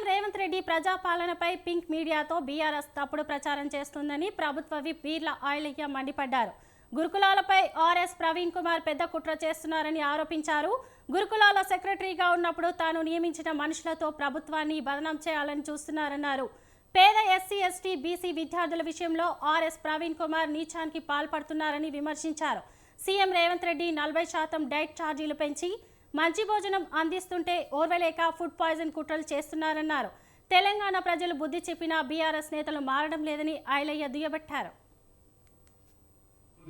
CM Revanth Reddy ప్రజాపాలనపై pink మీడియాతో BRS తప్పుడు ప్రచారం చేస్తుందని ప్రభుత్వ విప్ వీర్ల ఆయిలయ్య మండిపడ్డారు. గురుకులాలపై ఆర్ఎస్ ప్రవీణ్ కుమార్ పెద్ద కుట్ర చేస్తున్నారని ఆరోపించారు. గురుకులాల సెక్రటరీగా ఉన్నప్పుడు తాను నియమించిన మనుషులతో ప్రభుత్వాన్ని బదనాం చేయాలని చూస్తున్నారన్నారు. పేద ఎస్సీ ఎస్టీ బీసీ విద్యార్థుల విషయంలో ఆర్ఎస్ ప్రవీణ్ కుమార్ నీచానికి పాల్పడుతున్నారని విమర్శించారు. సీఎం రేవంత్ రెడ్డి నలభై శాతం డైట్ ఛార్జీలు పెంచి మంచి భోజనం అందిస్తుంటే ఓర్వలేక ఫుడ్ పాయిజన్ కుట్రలు చేస్తున్నారన్నారు. తెలంగాణ ప్రజలు బుద్ధి చెప్పినా బీఆర్ఎస్ నేతలు మారడం లేదని ఐలయ్య దుయ్యబట్టారు.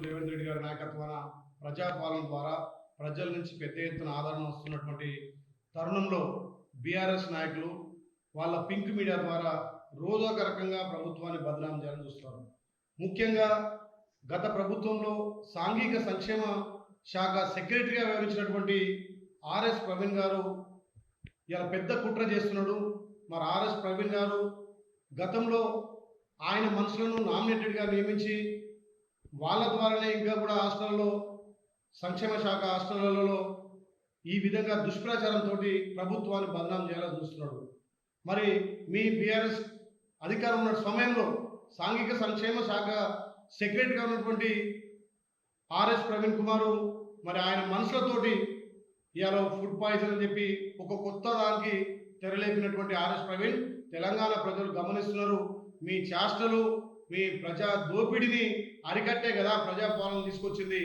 రేవంత్ రెడ్డి గారి నాయకత్వాన ప్రజాపాలన ద్వారా ప్రజల నుంచి పెద్ద ఎత్తున ఆదరణ వస్తున్నటువంటి తరుణంలో బీఆర్ఎస్ నాయకులు వాళ్ళ పింక్ మీడియా ద్వారా రోజు ఒక రకంగా ప్రభుత్వాన్ని బదనాం చేయాలని చూస్తారు ముఖ్యంగా గత ప్రభుత్వంలో సాంఘిక సంక్షేమ శాఖ సెక్రటరీగా వ్యవహరించినటువంటి ఆర్ఎస్ ప్రవీణ్ గారు ఇలా పెద్ద కుట్ర చేస్తున్నాడు. మరి ఆర్ఎస్ ప్రవీణ్ గారు గతంలో ఆయన మనుషులను నామినేటెడ్గా నియమించి వాళ్ళ ద్వారానే ఇంకా కూడా హాస్టల్లో సంక్షేమ శాఖ హాస్టళ్ళలో ఈ విధంగా దుష్ప్రచారంతో ప్రభుత్వాన్ని బదనాం చేయాలని చూస్తున్నాడు. మరి మీ బీఆర్ఎస్ అధికారం ఉన్న సమయంలో సాంఘిక సంక్షేమ శాఖ సెక్రటరీగా ఉన్నటువంటి ఆర్ఎస్ ప్రవీణ్ కుమారు మరి ఆయన మనుషులతోటి ఇవాళ ఫుడ్ పాయిజన్ అని చెప్పి ఒక కొత్త దానికి తెరలేపినటువంటి ఆర్ఎస్ ప్రవీణ్ తెలంగాణ ప్రజలు గమనిస్తున్నారు. మీ చేష్టలు మీ ప్రజా దోపిడిని అరికట్టే కదా ప్రజాపాలన తీసుకొచ్చింది.